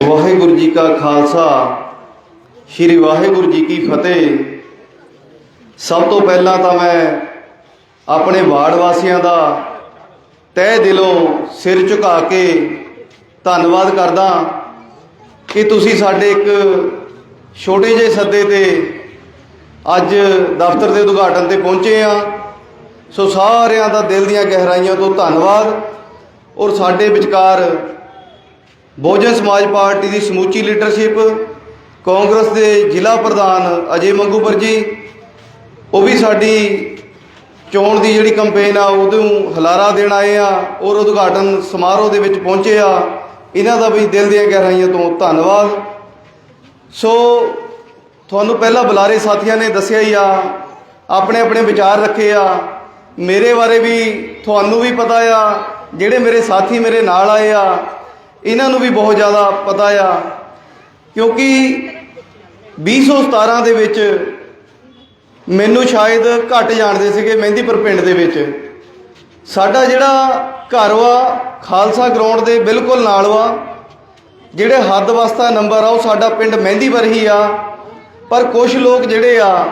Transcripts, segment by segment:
ਵਾਹਿਗੁਰੂ ਜੀ ਕਾ ਖਾਲਸਾ, ਸ੍ਰੀ ਵਾਹਿਗੁਰੂ ਜੀ ਕੀ ਫਤਿਹ। ਸਭ ਤੋਂ ਪਹਿਲਾਂ ਤਾਂ ਮੈਂ ਆਪਣੇ ਵਾਰਡ ਵਾਸੀਆਂ ਦਾ ਤਹਿ ਦਿਲੋਂ ਸਿਰ ਝੁਕਾ ਕੇ ਧੰਨਵਾਦ ਕਰਦਾ ਕਿ ਤੁਸੀਂ ਸਾਡੇ ਇੱਕ ਛੋਟੇ ਜਿਹੇ ਸੱਦੇ ਤੇ ਅੱਜ ਦਫ਼ਤਰ ਦੇ ਉਦਘਾਟਨ ਤੇ ਪਹੁੰਚੇ ਆ ਸੋ ਸਾਰਿਆਂ ਦਾ ਦਿਲ ਦੀਆਂ ਗਹਿਰਾਈਆਂ ਤੋਂ ਧੰਨਵਾਦ ਔਰ ਸਾਡੇ ਵਿਚਕਾਰ ਬਹੁਜਨ ਸਮਾਜ ਪਾਰਟੀ ਦੀ ਸਮੂਚੀ ਲੀਡਰਸ਼ਿਪ ਕਾਂਗਰਸ ਦੇ ਜ਼ਿਲ੍ਹਾ ਪ੍ਰਧਾਨ ਅਜੇ ਮੰਗੂਪੁਰ ਜੀ ਉਹ ਵੀ ਸਾਡੀ ਚੋਣ ਦੀ ਜਿਹੜੀ ਕੰਪੇਨ ਆ, ਉਹਨੂੰ ਹਲਾਰਾ ਦੇਣ ਆਏ ਆ ਔਰ ਉਦਘਾਟਨ ਸਮਾਰੋਹ ਦੇ ਵਿੱਚ ਪਹੁੰਚੇ ਆ। ਇਹਨਾਂ ਦਾ ਵੀ ਦਿਲ ਦੀਆਂ ਗਹਿਰਾਈਆਂ ਤੋਂ ਧੰਨਵਾਦ। ਸੋ ਤੁਹਾਨੂੰ ਪਹਿਲਾਂ ਬੁਲਾਰੇ ਸਾਥੀਆਂ ਨੇ ਦੱਸਿਆ ਹੀ ਆ, ਆਪਣੇ ਆਪਣੇ ਵਿਚਾਰ ਰੱਖੇ ਆ। ਮੇਰੇ ਬਾਰੇ ਵੀ ਤੁਹਾਨੂੰ ਵੀ ਪਤਾ ਆ, ਜਿਹੜੇ ਮੇਰੇ ਸਾਥੀ ਮੇਰੇ ਨਾਲ ਆਏ ਆ ਇਹਨਾਂ ਨੂੰ ਵੀ ਬਹੁਤ ਜ਼ਿਆਦਾ ਪਤਾ ਆ, ਕਿਉਂਕਿ 2017 ਦੇ ਵਿੱਚ ਮੈਨੂੰ ਸ਼ਾਇਦ ਘੱਟ ਜਾਣਦੇ ਸੀਗੇ ਮਹਿੰਦੀਪੁਰ ਪਿੰਡ ਦੇ ਵਿੱਚ। ਸਾਡਾ ਜਿਹੜਾ ਘਰ ਵਾ, ਖਾਲਸਾ ਗਰਾਊਂਡ ਦੇ ਬਿਲਕੁਲ ਨਾਲ ਵਾ, ਜਿਹੜੇ ਹੱਦ ਵਸਤਾ ਨੰਬਰ ਆ, ਉਹ ਸਾਡਾ ਪਿੰਡ ਮਹਿੰਦੀਪੁਰ ਹੀ ਆ। ਪਰ ਕੁਝ ਲੋਕ ਜਿਹੜੇ ਆ,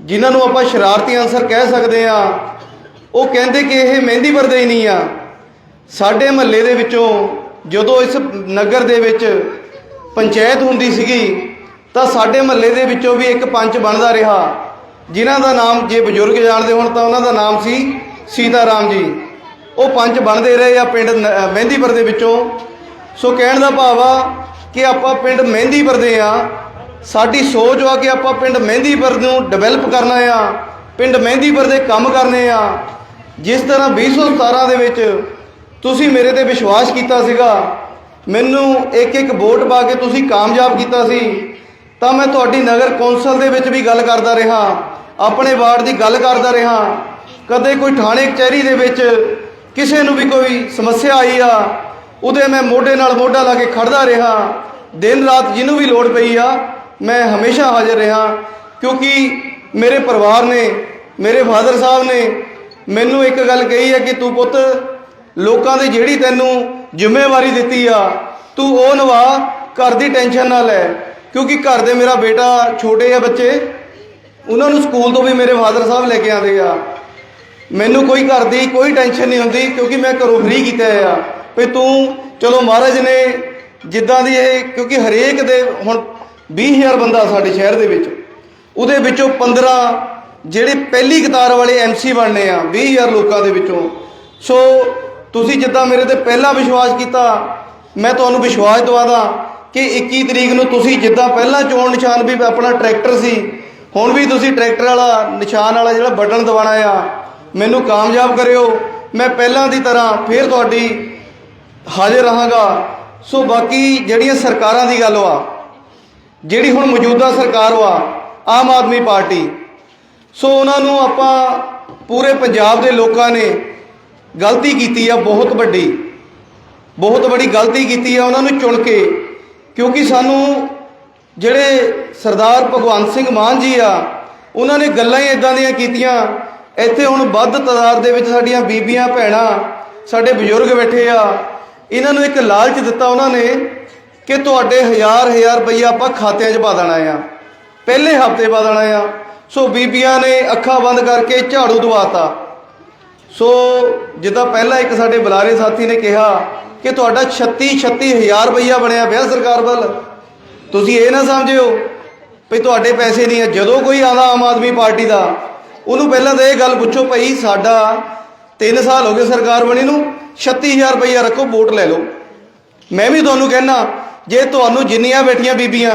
ਜਿਨ੍ਹਾਂ ਨੂੰ ਆਪਾਂ ਸ਼ਰਾਰਤੀ ਅਨਸਰ ਕਹਿ ਸਕਦੇ ਆ, ਉਹ ਕਹਿੰਦੇ ਕਿ ਇਹ ਮਹਿੰਦੀਪੁਰ ਦੇ ਹੀ ਨਹੀਂ ਆ। ਸਾਡੇ ਮਹੱਲੇ ਦੇ ਵਿੱਚੋਂ ਜਦੋਂ ਇਸ ਨਗਰ ਦੇ ਵਿੱਚ ਪੰਚਾਇਤ ਹੁੰਦੀ ਸੀਗੀ, ਤਾਂ ਸਾਡੇ ਮਹੱਲੇ ਦੇ ਵਿੱਚੋਂ ਵੀ ਇੱਕ ਪੰਚ ਬਣਦਾ ਰਿਹਾ, ਜਿਨ੍ਹਾਂ ਦਾ ਨਾਮ ਜੇ ਬਜ਼ੁਰਗ ਜਾਣਦੇ ਹੋਣ ਤਾਂ ਉਹਨਾਂ ਦਾ ਨਾਮ ਸੀ ਸੀਤਾਰਾਮ ਜੀ। ਉਹ ਪੰਚ ਬਣਦੇ ਰਹੇ ਆ ਪਿੰਡ ਨ- ਮਹਿੰਦੀਪੁਰ ਦੇ ਵਿੱਚੋਂ। ਸੋ ਕਹਿਣ ਦਾ ਭਾਵ ਆ ਕਿ ਆਪਾਂ ਪਿੰਡ ਮਹਿੰਦੀਪੁਰ ਦੇ ਆ। ਸਾਡੀ ਸੋਚ ਆ ਕਿ ਆਪਾਂ ਪਿੰਡ ਮਹਿੰਦੀਪੁਰ ਨੂੰ ਡਿਵੈਲਪ ਕਰਨਾ ਆ, ਪਿੰਡ ਮਹਿੰਦੀਪੁਰ ਦੇ ਕੰਮ ਕਰਨੇ ਆ। ਜਿਸ ਤਰ੍ਹਾਂ 2017 ਦੇ ਵਿੱਚ ਤੁਸੀਂ ਮੇਰੇ ਤੇ ਵਿਸ਼ਵਾਸ ਕੀਤਾ ਸੀਗਾ। ਮੈਨੂੰ ਇੱਕ ਇੱਕ ਵੋਟ ਪਾ ਕੇ ਤੁਸੀਂ ਕਾਮਯਾਬ ਕੀਤਾ ਸੀ। ਤਾਂ ਮੈਂ ਤੁਹਾਡੀ ਨਗਰ ਕੌਂਸਲ ਦੇ ਵਿੱਚ ਵੀ ਗੱਲ ਕਰਦਾ ਰਿਹਾ। ਆਪਣੇ ਵਾਰਡ ਦੀ ਗੱਲ ਕਰਦਾ ਰਿਹਾ। ਕਦੇ ਕੋਈ ਥਾਣੇ ਕਚਹਿਰੀ ਦੇ ਵਿੱਚ ਕਿਸੇ ਨੂੰ ਵੀ ਕੋਈ ਸਮੱਸਿਆ ਆਈ ਆ, ਉਹਦੇ ਮੈਂ ਮੋਢੇ ਨਾਲ ਮੋਢਾ ਲਾ ਕੇ ਖੜਦਾ ਰਿਹਾ। ਦਿਨ ਰਾਤ ਜਿਹਨੂੰ ਵੀ ਲੋੜ ਪਈ ਆ, ਮੈਂ ਹਮੇਸ਼ਾ ਹਾਜ਼ਰ ਰਿਹਾ। ਕਿਉਂਕਿ ਮੇਰੇ ਪਰਿਵਾਰ ਨੇ, ਮੇਰੇ ਫਾਦਰ ਸਾਹਿਬ ਨੇ ਮੈਨੂੰ ਇੱਕ ਗੱਲ ਕਹੀ ਹੈ ਕਿ ਤੂੰ ਪੁੱਤ ਲੋਕਾਂ ਦੀ ਜਿਹੜੀ ਤੈਨੂੰ ਜ਼ਿੰਮੇਵਾਰੀ ਦਿੱਤੀ ਆ, ਤੂੰ ਉਹ ਨਿਭਾ, ਘਰ ਦੀ ਟੈਨਸ਼ਨ ਨਾ ਲੈ। ਕਿਉਂਕਿ ਘਰ ਦੇ ਮੇਰਾ ਬੇਟਾ ਛੋਟੇ ਆ ਬੱਚੇ, ਉਹਨਾਂ ਨੂੰ ਸਕੂਲ ਤੋਂ ਵੀ ਮੇਰੇ ਫਾਦਰ ਸਾਹਿਬ ਲੈ ਕੇ ਆਉਂਦੇ ਆ। ਮੈਨੂੰ ਕੋਈ ਘਰ ਦੀ ਕੋਈ ਟੈਨਸ਼ਨ ਨਹੀਂ ਹੁੰਦੀ, ਕਿਉਂਕਿ ਮੈਂ ਘਰੋਂ ਫ੍ਰੀ ਕੀਤਾ ਆ। ਵੀ ਤੂੰ, ਚਲੋ ਮਹਾਰਾਜ ਨੇ ਜਿੱਦਾਂ ਦੀ ਇਹ, ਕਿਉਂਕਿ ਹਰੇਕ ਦੇ ਹੁਣ 20000 ਬੰਦਾ ਸਾਡੇ ਸ਼ਹਿਰ ਦੇ ਵਿੱਚ, ਉਹਦੇ ਵਿੱਚੋਂ 15 ਜਿਹੜੇ ਪਹਿਲੀ ਕਤਾਰ ਵਾਲੇ ਐਮਸੀ ਬਣਨੇ ਆ 20000 ਲੋਕਾਂ ਦੇ ਵਿੱਚੋਂ। ਸੋ ਤੁਸੀਂ ਜਿੱਦਾਂ ਮੇਰੇ ਤੇ ਪਹਿਲਾਂ ਵਿਸ਼ਵਾਸ ਕੀਤਾ, ਮੈਂ ਤੁਹਾਨੂੰ ਵਿਸ਼ਵਾਸ ਦਵਾਦਾ ਕਿ 21 ਤਰੀਕ ਨੂੰ ਤੁਸੀਂ ਜਿੱਦਾਂ ਪਹਿਲਾਂ ਚੋਣ ਨਿਸ਼ਾਨ ਵੀ ਆਪਣਾ ਟਰੈਕਟਰ ਸੀ, ਹੁਣ ਵੀ ਤੁਸੀਂ ਟਰੈਕਟਰ ਵਾਲਾ ਨਿਸ਼ਾਨ ਵਾਲਾ ਜਿਹੜਾ ਬਟਨ ਦਬਾਣਾ ਆ, ਮੈਨੂੰ ਕਾਮਯਾਬ ਕਰਿਓ। ਮੈਂ ਪਹਿਲਾਂ ਦੀ ਤਰ੍ਹਾਂ ਫੇਰ ਤੁਹਾਡੀ ਹਾਜ਼ਰ ਰਹਾਂਗਾ। ਸੋ ਬਾਕੀ ਜਿਹੜੀਆਂ ਸਰਕਾਰਾਂ ਦੀ ਗੱਲ ਵਾ, ਜਿਹੜੀ ਹੁਣ ਮੌਜੂਦਾ ਸਰਕਾਰ ਵਾ, ਆਮ ਆਦਮੀ ਪਾਰਟੀ, ਸੋ ਉਹਨਾਂ ਨੂੰ ਆਪਾਂ ਪੂਰੇ ਪੰਜਾਬ ਦੇ ਲੋਕਾਂ ਨੇ ਗਲਤੀ ਕੀਤੀ ਆ, ਬਹੁਤ ਵੱਡੀ। ਬਹੁਤ ਵੱਡੀ ਗਲਤੀ ਕੀਤੀ ਆ ਉਹਨਾਂ ਨੂੰ ਚੁਣ ਕੇ, ਕਿਉਂਕਿ ਸਾਨੂੰ ਜਿਹੜੇ ਸਰਦਾਰ ਭਗਵੰਤ ਸਿੰਘ ਮਾਨ ਜੀ ਆ, ਉਹਨਾਂ ਨੇ ਗੱਲਾਂ ਹੀ ਇਦਾਂ ਦੀਆਂ ਕੀਤੀਆਂ, ਇੱਥੇ ਹੁਣ ਵੱਧ ਤਾਦਾਦ ਦੇ ਵਿੱਚ ਸਾਡੀਆਂ ਬੀਬੀਆਂ, ਭੈਣਾਂ, ਸਾਡੇ ਬਜ਼ੁਰਗ ਬੈਠੇ ਆ, ਇਹਨਾਂ ਨੂੰ ਇੱਕ ਲਾਲਚ ਦਿੱਤਾ ਉਹਨਾਂ ਨੇ ਕਿ ਤੁਹਾਡੇ ਹਜ਼ਾਰ ਹਜ਼ਾਰ ਰੁਪਈਆ ਆਪਾਂ ਖਾਤਿਆਂ 'ਚ ਪਾ ਦੇਣਾ ਆ। ਪਹਿਲੇ ਹਫ਼ਤੇ ਪਾ ਦੇਣਾ ਆ। ਸੋ ਬੀਬੀਆਂ ਨੇ ਅੱਖਾਂ ਬੰਦ ਕਰਕੇ ਝਾੜੂ ਦਵਾਤਾ ਸੋ ਜਿੱਦਾਂ ਪਹਿਲਾਂ ਇੱਕ ਸਾਡੇ ਬੁਲਾਰੇ ਸਾਥੀ ਨੇ ਕਿਹਾ ਕਿ ਤੁਹਾਡਾ 36 36000 ਰੁਪਈਆ ਬਣਿਆ ਪਿਆ ਸਰਕਾਰ ਵੱਲ। ਤੁਸੀਂ ਇਹ ਨਾ ਸਮਝਿਓ ਵੀ ਤੁਹਾਡੇ ਪੈਸੇ ਨਹੀਂ ਹੈ ਜਦੋਂ ਕੋਈ ਆਉਂਦਾ ਆਮ ਆਦਮੀ ਪਾਰਟੀ ਦਾ, ਉਹਨੂੰ ਪਹਿਲਾਂ ਤਾਂ ਇਹ ਗੱਲ ਪੁੱਛੋ ਭਾਈ ਸਾਡਾ 3 ਸਾਲ ਹੋ ਗਏ ਸਰਕਾਰ ਬਣੀ ਨੂੰ 36000 ਰੁਪਈਆ ਰੱਖੋ, ਵੋਟ ਲੈ ਲਓ। ਮੈਂ ਵੀ ਤੁਹਾਨੂੰ ਕਹਿਣਾ ਜੇ ਤੁਹਾਨੂੰ ਜਿੰਨੀਆਂ ਬੈਠੀਆਂ ਬੀਬੀਆਂ,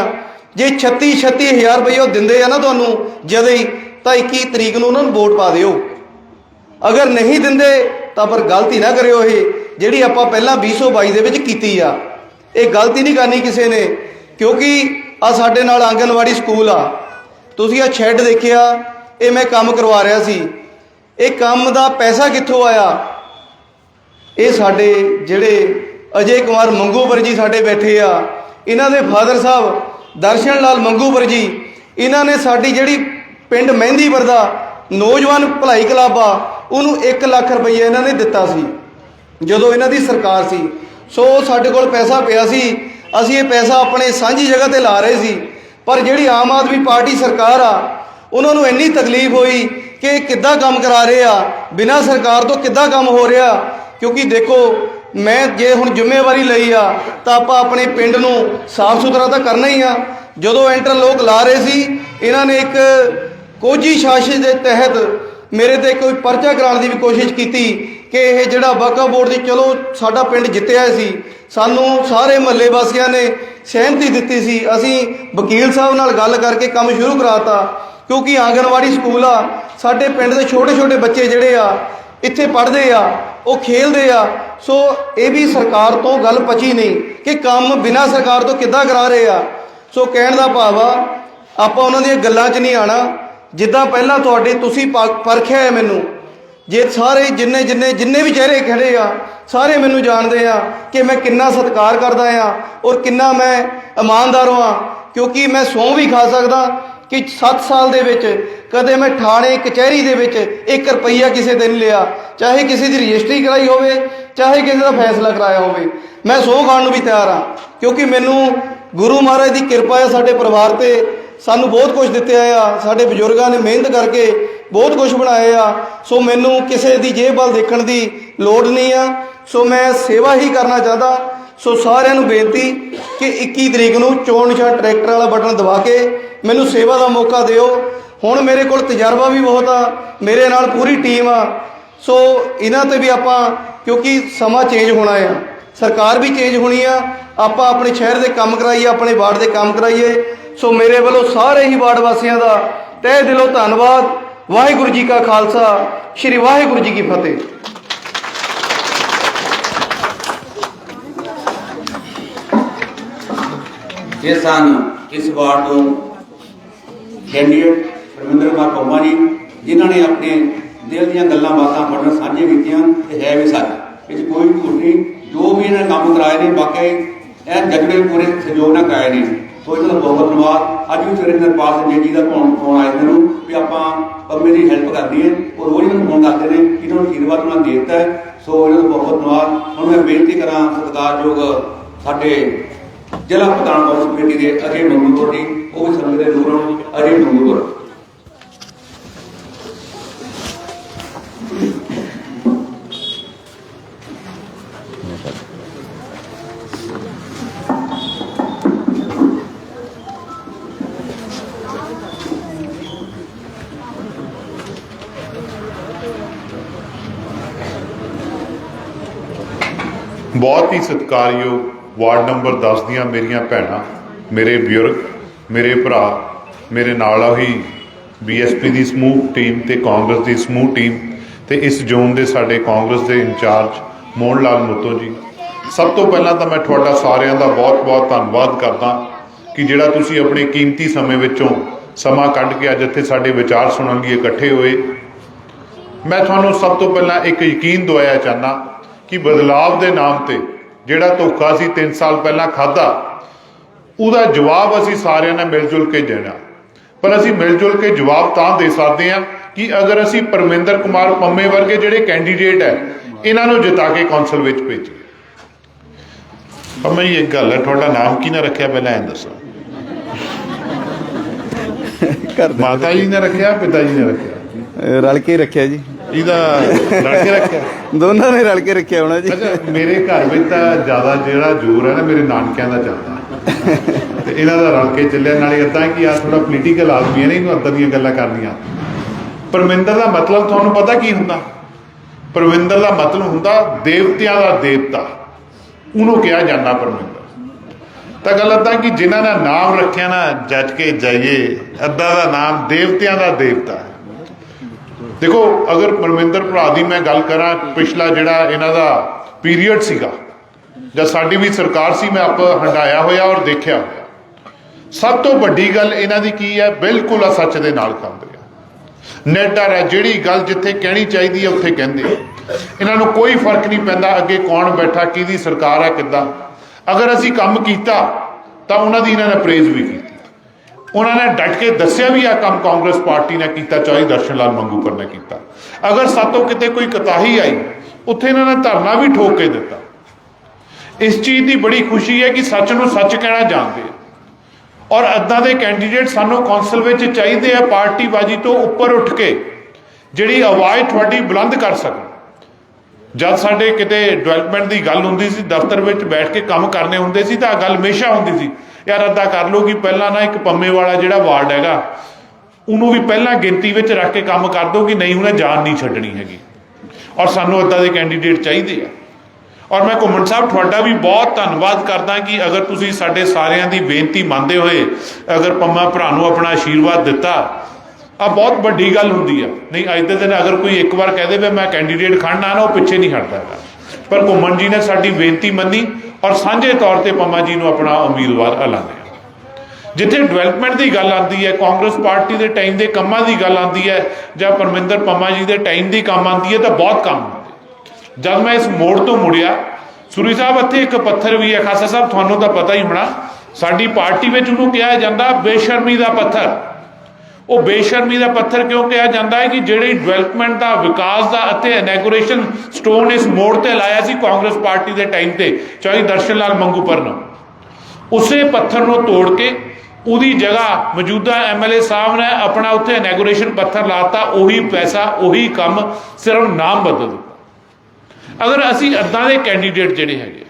ਜੇ 36 36000 ਰੁਪਈਆ ਉਹ ਦਿੰਦੇ ਆ ਨਾ ਤੁਹਾਨੂੰ ਜਦੇ ਹੀ, ਤਾਂ 21 ਤਰੀਕ ਨੂੰ ਉਹਨਾਂ ਨੂੰ ਵੋਟ ਪਾ ਦਿਓ। ਅਗਰ ਨਹੀਂ ਦਿੰਦੇ, ਤਾਂ ਪਰ ਗਲਤੀ ਨਾ ਕਰਿਓ ਇਹ, ਜਿਹੜੀ ਆਪਾਂ ਪਹਿਲਾਂ 2022 ਦੇ ਵਿੱਚ ਕੀਤੀ ਆ। ਇਹ ਗਲਤੀ ਨਹੀਂ ਕਰਨੀ ਕਿਸੇ ਨੇ, ਕਿਉਂਕਿ ਆ ਸਾਡੇ ਨਾਲ ਆਂਗਨਵਾੜੀ ਸਕੂਲ ਆ। ਤੁਸੀਂ ਆ ਸ਼ੈੱਡ ਦੇਖਿਆ, ਇਹ ਮੈਂ ਕੰਮ ਕਰਵਾ ਰਿਹਾ ਸੀ। ਇਹ ਕੰਮ ਦਾ ਪੈਸਾ ਕਿੱਥੋਂ ਆਇਆ? ਇਹ ਸਾਡੇ ਜਿਹੜੇ ਅਜੇ ਕੁਮਾਰ ਮੰਗੂਪੁਰ ਜੀ ਸਾਡੇ ਬੈਠੇ ਆ। ਇਹਨਾਂ ਦੇ ਫਾਦਰ ਸਾਹਿਬ ਦਰਸ਼ਨ ਲਾਲ ਮੰਗੂਪੁਰ ਜੀ, ਇਹਨਾਂ ਨੇ ਸਾਡੀ ਜਿਹੜੀ ਪਿੰਡ ਮਹਿੰਦੀਪੁਰ ਦਾ ਨੌਜਵਾਨ ਭਲਾਈ ਕਲੱਬ ਆ ਉਹਨੂੰ 1 ਲੱਖ ਰੁਪਏ ਇਹਨਾਂ ਨੇ ਦਿੱਤਾ ਸੀ, ਜਦੋਂ ਇਹਨਾਂ ਦੀ ਸਰਕਾਰ ਸੀ। ਸੋ ਸਾਡੇ ਕੋਲ ਪੈਸਾ ਪਿਆ ਸੀ, ਅਸੀਂ ਇਹ ਪੈਸਾ ਆਪਣੇ ਸਾਂਝੀ ਜਗ੍ਹਾ ਤੇ ਲਾ ਰਹੇ ਸੀ। ਪਰ ਜਿਹੜੀ ਆਮ ਆਦਮੀ ਪਾਰਟੀ ਸਰਕਾਰ ਆ, ਉਹਨਾਂ ਨੂੰ ਇੰਨੀ ਤਕਲੀਫ ਹੋਈ ਕਿ ਇਹ ਕਿੱਦਾਂ ਕੰਮ ਕਰਾ ਰਹੇ ਆ, ਬਿਨਾਂ ਸਰਕਾਰ ਤੋਂ ਕਿੱਦਾਂ ਕੰਮ ਹੋ ਰਿਹਾ? ਕਿਉਂਕਿ ਦੇਖੋ, ਮੈਂ ਜੇ ਹੁਣ ਜ਼ਿੰਮੇਵਾਰੀ ਲਈ ਆ, ਤਾਂ ਆਪਾਂ ਆਪਣੇ ਪਿੰਡ ਨੂੰ ਸਾਫ਼ ਸੁਥਰਾ ਤਾਂ ਕਰਨਾ ਹੀ ਆ। ਜਦੋਂ ਇੰਟਰਲੋਕ ਲਾ ਰਹੇ ਸੀ, ਇਹਨਾਂ ਨੇ ਇੱਕ ਕੋਝੀ ਸਾਜ਼ਿਸ਼ ਦੇ ਤਹਿਤ ਮੇਰੇ ਤੇ ਕੋਈ ਪਰਚਾ ਕਰਾਉਣ ਦੀ ਵੀ ਕੋਸ਼ਿਸ਼ ਕੀਤੀ ਕਿ ਇਹ ਜਿਹੜਾ ਵਕਫ ਬੋਰਡ ਦੀ ਚਲੋ ਸਾਡਾ ਪਿੰਡ ਜਿੱਤਿਆ ਸੀ, ਸਾਨੂੰ ਸਾਰੇ ਮਹੱਲੇ ਵਾਸੀਆਂ ਨੇ ਸਹਿਮਤੀ ਦਿੱਤੀ ਸੀ। ਅਸੀਂ ਵਕੀਲ ਸਾਹਿਬ ਨਾਲ ਗੱਲ ਕਰਕੇ ਕੰਮ ਸ਼ੁਰੂ ਕਰਾਤਾ, ਕਿਉਂਕਿ ਆਂਗਣਵਾੜੀ ਸਕੂਲ ਆ, ਸਾਡੇ ਪਿੰਡ ਦੇ ਛੋਟੇ ਛੋਟੇ ਬੱਚੇ ਜਿਹੜੇ ਆ, ਇੱਥੇ ਪੜ੍ਹਦੇ ਆ, ਉਹ ਖੇਲਦੇ ਆ। ਸੋ ਇਹ ਵੀ ਸਰਕਾਰ ਤੋਂ ਗੱਲ ਪਚੀ ਨਹੀਂ ਕਿ ਕੰਮ ਬਿਨਾਂ ਸਰਕਾਰ ਤੋਂ ਕਿੱਦਾਂ ਕਰਾ ਰਹੇ ਆ। ਸੋ ਕਹਿਣ ਦਾ ਭਾਵ ਆ, ਆਪਾਂ ਉਹਨਾਂ ਦੀਆਂ ਗੱਲਾਂ 'ਚ ਨਹੀਂ ਆਣਾ ਜਿੱਦਾਂ ਪਹਿਲਾਂ ਤੁਹਾਡੇ ਤੁਸੀਂ ਪ- ਪਰਖਿਆ ਹੈ ਮੈਨੂੰ, ਜੇ ਸਾਰੇ ਜਿੰਨੇ ਜਿੰਨੇ ਜਿੰਨੇ ਵੀ ਚਿਹਰੇ ਖੜੇ ਆ, ਸਾਰੇ ਮੈਨੂੰ ਜਾਣਦੇ ਆ ਕਿ ਮੈਂ ਕਿੰਨਾ ਸਤਿਕਾਰ ਕਰਦਾ ਆ ਔਰ ਕਿੰਨਾ ਮੈਂ ਇਮਾਨਦਾਰ ਹਾਂ, ਕਿਉਂਕਿ ਮੈਂ ਸਹੁੰ ਵੀ ਖਾ ਸਕਦਾ ਕਿ 7 ਸਾਲ ਦੇ ਵਿੱਚ ਕਦੇ ਮੈਂ ਥਾਣੇ ਕਚਹਿਰੀ ਦੇ ਵਿੱਚ 1 ਰੁਪਈਆ ਕਿਸੇ ਦਿਨ ਲਿਆ, ਚਾਹੇ ਕਿਸੇ ਦੀ ਰਜਿਸਟਰੀ ਕਰਾਈ ਹੋਵੇ, ਚਾਹੇ ਕਿਸੇ ਦਾ ਫੈਸਲਾ ਕਰਾਇਆ ਹੋਵੇ, ਮੈਂ ਸਹੁੰ ਖਾਣ ਨੂੰ ਵੀ ਤਿਆਰ ਹਾਂ, ਕਿਉਂਕਿ ਮੈਨੂੰ ਗੁਰੂ ਮਹਾਰਾਜ ਦੀ ਕਿਰਪਾ ਹੈ ਸਾਡੇ ਪਰਿਵਾਰ ਤੇ ਸਾਨੂੰ ਬਹੁਤ ਕੁਝ ਦਿੱਤੇ ਆ। ਸਾਡੇ ਬਜ਼ੁਰਗਾਂ ਨੇ ਮਿਹਨਤ ਕਰਕੇ ਬਹੁਤ ਕੁਝ ਬਣਾਇਆ ਆ। ਸੋ ਮੈਨੂੰ ਕਿਸੇ ਦੀ ਜੇਬ ਵੱਲ ਦੇਖਣ ਦੀ ਲੋੜ ਨਹੀਂ ਆ। ਸੋ ਮੈਂ ਸੇਵਾ ਹੀ ਕਰਨਾ ਚਾਹਦਾ। ਸੋ ਸਾਰਿਆਂ ਨੂੰ ਬੇਨਤੀ ਕਿ 21 ਤਰੀਕ ਨੂੰ ਚੋਣ ਨਿਸ਼ਾਨ ਟਰੈਕਟਰ ਵਾਲਾ ਬਟਨ ਦਬਾ ਕੇ ਮੈਨੂੰ ਸੇਵਾ ਦਾ ਮੌਕਾ ਦਿਓ। ਹੁਣ ਮੇਰੇ ਕੋਲ ਤਜਰਬਾ ਵੀ ਬਹੁਤ ਆ। ਮੇਰੇ ਨਾਲ ਪੂਰੀ ਟੀਮ ਆ। ਸੋ ਇਹਨਾਂ ਤੇ ਵੀ ਆਪਾਂ, ਕਿਉਂਕਿ ਸਮਾਂ ਚੇਂਜ ਹੋਣਾ ਆ। ਸਰਕਾਰ ਵੀ ਚੇਂਜ ਹੋਣੀ ਆ। ਆਪਾਂ ਆਪਣੇ ਸ਼ਹਿਰ ਦੇ ਕੰਮ ਕਰਾਈਏ, ਆਪਣੇ ਵਾਰਡ ਦੇ ਕੰਮ ਕਰਾਈਏ। ਸੋ ਮੇਰੇ ਵੱਲੋਂ ਸਾਰੇ ਹੀ ਵਾਰਡ ਵਾਸੀਆਂ ਦਾ ਤਹਿ ਦਿਲੋਂ ਧੰਨਵਾਦ। ਵਾਹਿਗੁਰੂ ਜੀ ਕਾ ਖਾਲਸਾ, ਸ੍ਰੀ ਵਾਹਿਗੁਰੂ ਜੀ ਕੀ ਫਤਿਹ। ਇਹ ਸਨ ਇਸ ਵਾਰਡ ਤੋਂ ਕੈਂਡੀਡੇਟ ਪਰਮਿੰਦਰ ਕੁਮਾਰ ਪੰਮਾ ਜੀ, ਜਿਨ੍ਹਾਂ ਨੇ ਆਪਣੇ ਦਿਲ ਦੀਆਂ ਗੱਲਾਂ ਬਾਤਾਂ ਸਾਡੇ ਨਾਲ ਸਾਂਝੀਆਂ ਕੀਤੀਆਂ ਤੇ ਹੈ ਵੀ ਸੱਚ ਇਹ 'ਚ ਕੋਈ ਝੂਠ ਨਹੀਂ, ਜੋ ਵੀ ਇਹਨਾਂ ਨੇ ਕੰਮ ਕਰਾਏ ਨੇ ਵਾਕਈ ਇਹ ਜਗੜੇ ਪੂਰੇ ਸਹਿਯੋਗ ਨਾਲ ਕਰਾਏ ਨੇ। ਸੋ ਇਹਨਾਂ ਦਾ ਬਹੁਤ ਧੰਨਵਾਦ। ਅੱਜ ਵੀ ਸਵੇਰੇ ਨਰਪਾਲ ਸਿੰਘ ਜੀ ਦਾ ਫੋਨ ਫੋਨ ਆਇਆ ਇਹਨਾਂ ਨੂੰ ਵੀ ਆਪਾਂ ਪੰਮੇ ਦੀ ਹੈਲਪ ਕਰਦੀ ਹੈ ਔਰ ਰੋਜ਼ ਇਹਨਾਂ ਨੂੰ ਫੋਨ ਕਰਦੇ ਨੇ ਕਿ ਇਹਨਾਂ ਨੂੰ ਆਸ਼ੀਰਵਾਦ ਉਹਨਾਂ ਨੇ ਦੇ ਦਿੱਤਾ ਹੈ। ਸੋ ਇਹਨਾਂ ਦਾ ਬਹੁਤ ਧੰਨਵਾਦ। ਹੁਣ ਮੈਂ ਬੇਨਤੀ ਕਰਾਂ ਸਤਿਕਾਰਯੋਗ ਸਾਡੇ ਜ਼ਿਲ੍ਹਾ ਪ੍ਰਧਾਨ ਕਾਂਗਰਸ ਕਮੇਟੀ ਦੇ ਅਜੇ ਮੰਗੂਪੁਰ ਜੀ ਉਹ ਵੀ ਸੰਗਤ ਦੇ ਦੂਰੋਂ ਅਜੇ ਮੰਗੂਪੁਰ ਬਹੁਤ ਹੀ ਸਤਿਕਾਰਯੋਗ ਵਾਰਡ ਨੰਬਰ 10 ਦੀਆਂ ਮੇਰੀਆਂ ਭੈਣਾਂ, ਮੇਰੇ ਬਜ਼ੁਰਗ, ਮੇਰੇ ਭਰਾ, ਮੇਰੇ ਨਾਲ ਆਹੀ ਬੀਐਸਪੀ ਦੀ ਸਮੂਹ ਟੀਮ ਤੇ ਕਾਂਗਰਸ ਦੀ ਸਮੂਹ ਟੀਮ ਤੇ ਇਸ ਜ਼ੋਨ ਦੇ ਸਾਡੇ ਕਾਂਗਰਸ ਦੇ ਇੰਚਾਰਜ ਮੋਹਨ ਲਾਲ ਮੁੱਤੋ ਜੀ। ਸਭ ਤੋਂ ਪਹਿਲਾਂ ਤਾਂ ਮੈਂ ਤੁਹਾਡਾ ਸਾਰਿਆਂ ਦਾ ਬਹੁਤ-ਬਹੁਤ ਧੰਨਵਾਦ ਕਰਦਾ ਕਿ ਜਿਹੜਾ ਤੁਸੀਂ ਆਪਣੇ ਕੀਮਤੀ ਸਮੇਂ ਵਿੱਚੋਂ ਸਮਾਂ ਕੱਢ ਕੇ ਅੱਜ ਇੱਥੇ ਸਾਡੇ ਵਿਚਾਰ ਸੁਣਨ ਲਈ ਇਕੱਠੇ ਹੋਏ। ਮੈਂ ਤੁਹਾਨੂੰ ਸਭ ਤੋਂ ਪਹਿਲਾਂ ਇੱਕ ਯਕੀਨ ਦਵਾਇਆ ਚਾਹਨਾ ਕਿ ਬਦਲਾਵ ਦੇ ਨਾਮ ਤੇ ਜਿਹੜਾ ਧੋਖਾ ਸੀ 3 ਸਾਲ ਪਹਿਲਾਂ ਖਾਦਾ ਉਹਦਾ ਜਵਾਬ ਅਸੀਂ ਸਾਰਿਆਂ ਨੇ ਮਿਲ ਜੁਲ ਕੇ ਦੇਣਾ। ਪਰ ਅਸੀਂ ਮਿਲ ਜੁਲ ਕੇ ਜਵਾਬ ਤਾਂ ਦੇ ਸਕਦੇ ਹਾਂ ਕਿ ਅਗਰ ਅਸੀਂ ਪਰਮਿੰਦਰ ਕੁਮਾਰ ਪੰਮੇ ਵਰਗੇ ਜਿਹੜੇ ਕੈਂਡੀਡੇਟ ਹੈ ਇਹਨਾਂ ਨੂੰ ਜਿਤਾ ਕੇ ਕੌਂਸਲ ਵਿੱਚ ਭੇਜੀਏ। ਪੰਮੇ ਇੱਕ ਗੱਲ ਹੈ ਤੁਹਾਡਾ ਨਾਮ ਕੀ ਨਾ ਰੱਖਿਆ ਪਹਿਲਾਂ ਇਹ ਦੱਸੋ। ਮਾਤਾ ਜੀ ਨੇ ਰੱਖਿਆ ਪਿਤਾ ਜੀ ਨੇ ਰੱਖਿਆ? ਰਲ ਕੇ ਰੱਖਿਆ ਜੀ। ਇਹਦਾ ਲੜਕੇ ਰੱਖਿਆ? ਦੋਨਾਂ ਨੇ ਰਲ ਕੇ ਰੱਖਿਆ ਹੋਣਾ ਜੀ। ਅੱਛਾ ਮੇਰੇ ਘਰ ਵਿੱਚ ਤਾਂ ਜ਼ਿਆਦਾ ਜਿਹੜਾ ਜ਼ੋਰ ਹੈ ਨਾ ਮੇਰੇ ਨਾਨਕਿਆਂ ਦਾ ਚੱਲਦਾ। ਤੇ ਇਹਨਾਂ ਦਾ ਰਲ ਕੇ ਚੱਲਿਆ ਨਾਲੇ ਇਦਾਂ ਕਿ ਆ ਥੋੜਾ ਪੋਲੀਟੀਕਲ ਆਦਮੀ ਹੈ ਨਹੀਂ ਇਹਨੂੰ ਅੰਦਰ ਦੀਆਂ ਗੱਲਾਂ ਕਰਨੀਆਂ। ਪਰਮਿੰਦਰ ਦਾ ਮਤਲਬ ਤੁਹਾਨੂੰ ਪਤਾ ਕੀ ਹੁੰਦਾ? ਪਰਮਿੰਦਰ ਦਾ ਮਤਲਬ ਹੁੰਦਾ ਦੇਵਤਿਆਂ ਦਾ ਦੇਵਤਾ। ਉਹਨੂੰ ਕਿਹਾ ਜਾਂਦਾ ਪਰਮਿੰਦਰ। ਤਾਂ ਗੱਲ ਏਦਾਂ ਕਿ ਜਿਨ੍ਹਾਂ ਦਾ ਨਾਮ ਰੱਖਿਆ ਨਾ ਜੱਜ ਕੇ ਜਾਈਏ ਅੱਦਾ ਦਾ ਨਾਮ ਦੇਵਤਿਆਂ ਦਾ ਦੇਵਤਾ ਹੈ। ਦੇਖੋ, ਅਗਰ ਪਰਮਿੰਦਰ ਭਰਾ ਦੀ ਮੈਂ ਗੱਲ ਕਰਾਂ, ਪਿਛਲਾ ਜਿਹੜਾ ਇਹਨਾਂ ਦਾ ਪੀਰੀਅਡ ਸੀਗਾ ਜਦ ਸਾਡੀ ਵੀ ਸਰਕਾਰ ਸੀ, ਮੈਂ ਆਪ ਹੰਡਾਇਆ ਹੋਇਆ ਔਰ ਦੇਖਿਆ ਹੋਇਆ। ਸਭ ਤੋਂ ਵੱਡੀ ਗੱਲ ਇਹਨਾਂ ਦੀ ਕੀ ਹੈ? ਬਿਲਕੁਲ ਆ ਸੱਚ ਦੇ ਨਾਲ ਕਰਦੇ ਆ ਨੇਡਰ ਹੈ ਜਿਹੜੀ ਗੱਲ ਜਿੱਥੇ ਕਹਿਣੀ ਚਾਹੀਦੀ ਹੈ, ਉੱਥੇ ਕਹਿੰਦੇ ਇਹਨਾਂ ਨੂੰ ਕੋਈ ਫ਼ਰਕ ਨਹੀਂ ਪੈਂਦਾ ਅੱਗੇ ਕੌਣ ਬੈਠਾ, ਕਿਹਦੀ ਸਰਕਾਰ ਹੈ ਕਿੱਦਾਂ। ਅਗਰ ਅਸੀਂ ਕੰਮ ਕੀਤਾ, ਤਾਂ ਉਹਨਾਂ ਦੀ ਇਹਨਾਂ ਨੇ ਪ੍ਰੇਜ਼ ਵੀ ਕੀਤੀ। ਉਹਨਾਂ ਨੇ ਡਟ ਕੇ ਦੱਸਿਆ ਵੀ ਆ ਕੰਮ ਕਾਂਗਰਸ ਪਾਰਟੀ ਨੇ ਕੀਤਾ, ਚਾਹੇ ਦਰਸ਼ਨ ਲਾਲ ਮੰਗੂਪੁਰ ਨੇ ਕੀਤਾ। ਅਗਰ ਸਾਤੋਂ ਕਿਤੇ ਕੋਈ ਕਤਾਹੀ ਆਈ, ਉੱਥੇ ਇਹਨਾਂ ਨੇ ਧਰਨਾ ਵੀ ਠੋਕ ਕੇ ਦਿੱਤਾ। ਇਸ ਚੀਜ਼ ਦੀ ਬੜੀ ਖੁਸ਼ੀ ਹੈ ਕਿ ਸੱਚ ਨੂੰ ਸੱਚ ਕਹਿਣਾ ਜਾਣਦੇ ਆ। ਔਰ ਅੱਦਾਂ ਦੇ ਕੈਂਡੀਡੇਟ ਸਾਨੂੰ ਕੌਂਸਲ ਵਿੱਚ ਚਾਹੀਦੇ ਆ ਪਾਰਟੀਬਾਜ਼ੀ ਤੋਂ ਉੱਪਰ ਉੱਠ ਕੇ, ਜਿਹੜੀ ਆਵਾਜ਼ ਤੁਹਾਡੀ ਬੁਲੰਦ ਕਰ ਸਕਣ। ਜਦ ਸਾਡੇ ਕਿਤੇ ਡਿਵੈਲਪਮੈਂਟ ਦੀ ਗੱਲ ਹੁੰਦੀ ਸੀ, ਦਫ਼ਤਰ ਵਿੱਚ ਬੈਠ ਕੇ ਕੰਮ ਕਰਨੇ ਹੁੰਦੇ ਸੀ, ਤਾਂ ਆਹ ਗੱਲ ਹਮੇਸ਼ਾ ਹੁੰਦੀ ਸੀ ਯਾਰ ਅੱਦਾ ਕਰ ਲਓ ਕਿ ਪਹਿਲਾਂ ਨਾ ਇੱਕ ਪੰਮੇ ਵਾਲਾ ਜਿਹੜਾ ਵਾਰਡ ਹੈਗਾ, ਉਹਨੂੰ ਵੀ ਪਹਿਲਾਂ ਗਿਣਤੀ ਵਿੱਚ ਰੱਖ ਕੇ ਕੰਮ ਕਰ ਦਿਓ ਕਿ ਨਹੀਂ ਉਹਨੇ ਜਾਨ ਨਹੀਂ ਛੱਡਣੀ ਹੈਗੀ। ਔਰ ਸਾਨੂੰ ਅੱਦਾ ਦੇ ਕੈਂਡੀਡੇਟ ਚਾਹੀਦੇ ਆ। ਔਰ ਮੈਂ ਘੁੰਮਣ ਸਾਹਿਬ ਤੁਹਾਡਾ ਵੀ ਬਹੁਤ ਧੰਨਵਾਦ ਕਰਦਾ ਕਿ ਅਗਰ ਤੁਸੀਂ ਸਾਡੇ ਸਾਰਿਆਂ ਦੀ ਬੇਨਤੀ ਮੰਨਦੇ ਹੋਏ ਅਗਰ ਪੰਮਾ ਭਰਾ ਨੂੰ ਆਪਣਾ ਆਸ਼ੀਰਵਾਦ ਦਿੱਤਾ ਆ ਬਹੁਤ ਵੱਡੀ ਗੱਲ ਹੁੰਦੀ ਆ। ਨਹੀਂ, ਅੱਜ ਦੇ ਦਿਨ ਅਗਰ ਕੋਈ ਇੱਕ ਵਾਰ ਕਹਿ ਦੇਵੇ ਮੈਂ ਕੈਂਡੀਡੇਟ ਖੜਨਾ, ਨਾ ਉਹ ਪਿੱਛੇ ਨਹੀਂ ਹਟਦਾ ਹੈਗਾ। ਪਰ ਘੁੰਮਣ ਜੀ ਨੇ ਸਾਡੀ ਬੇਨਤੀ ਮੰਨੀ। ਔਰ ਸਾਂਝੇ ਤੌਰ ਤੇ ਪੰਮਾ ਜੀ ਨੂੰ ਆਪਣਾ ਉਮੀਦਵਾਰ ਐਲਾਨਿਆ। ਜਿੱਥੇ ਡਿਵੈਲਪਮੈਂਟ ਦੀ ਗੱਲ ਆਉਂਦੀ ਹੈ, ਕਾਂਗਰਸ ਪਾਰਟੀ ਦੇ ਟਾਈਮ ਦੇ ਕੰਮਾਂ ਦੀ ਗੱਲ ਆਉਂਦੀ ਹੈ ਜਾਂ ਪਰਮਿੰਦਰ ਪੰਮਾ ਜੀ ਦੇ ਟਾਈਮ ਦੀ ਕੰਮ ਆਉਂਦੀ ਹੈ ਤਾਂ ਬਹੁਤ ਕੰਮ ਆਉਂਦੇ ਜਦ ਮੈਂ ਇਸ ਮੋੜ ਤੋਂ ਮੁੜਿਆ, ਸੁਰੀ ਸਾਹਿਬ ਇੱਥੇ ਇੱਕ ਪੱਥਰ ਵੀ ਹੈ, ਖਾਸਾ ਸਾਹਿਬ ਤੁਹਾਨੂੰ ਤਾਂ ਪਤਾ ਹੀ ਹੋਣਾ, ਸਾਡੀ ਪਾਰਟੀ ਵਿੱਚ ਉਹਨੂੰ ਕਿਹਾ ਜਾਂਦਾ ਬੇਸ਼ਰਮੀ ਦਾ ਪੱਥਰ। ਉਹ ਬੇਸ਼ਰਮੀ ਦਾ ਪੱਥਰ ਕਿਉਂ ਕਿਹਾ ਜਾਂਦਾ ਹੈ ਕਿ ਜਿਹੜੀ ਡਿਵੈਲਪਮੈਂਟ ਦਾ, ਵਿਕਾਸ ਦਾ ਅਤੇ ਇਨੈਗੋਰੇਸ਼ਨ ਸਟੋਨ ਇਸ ਮੋੜ ਤੇ ਲਾਇਆ ਸੀ ਕਾਂਗਰਸ ਪਾਰਟੀ ਦੇ ਟਾਈਮ ਤੇ, ਚਾਹੇ ਦਰਸ਼ਨ ਲਾਲ ਮੰਗੂਪਰ ਨੂੰ। ਉਸੇ ਪੱਥਰ ਨੂੰ ਤੋੜ ਕੇ ਉਹਦੀ ਜਗ੍ਹਾ ਮੌਜੂਦਾ ਐਮਐਲਏ ਸਾਹਿਬ ਨੇ ਆਪਣਾ ਉੱਥੇ ਇਨੈਗੋਰੇਸ਼ਨ ਪੱਥਰ ਲਾਤਾ, ਉਹੀ ਪੈਸਾ, ਉਹੀ ਕੰਮ ਸਿਰਫ ਨਾਮ ਬਦਲ ਦਿੱਤਾ। ਅਗਰ ਅਸੀਂ ਅੱਦਾਂ ਦੇ ਕੈਂਡੀਡੇਟ ਜਿਹੜੇ ਹੈਗੇ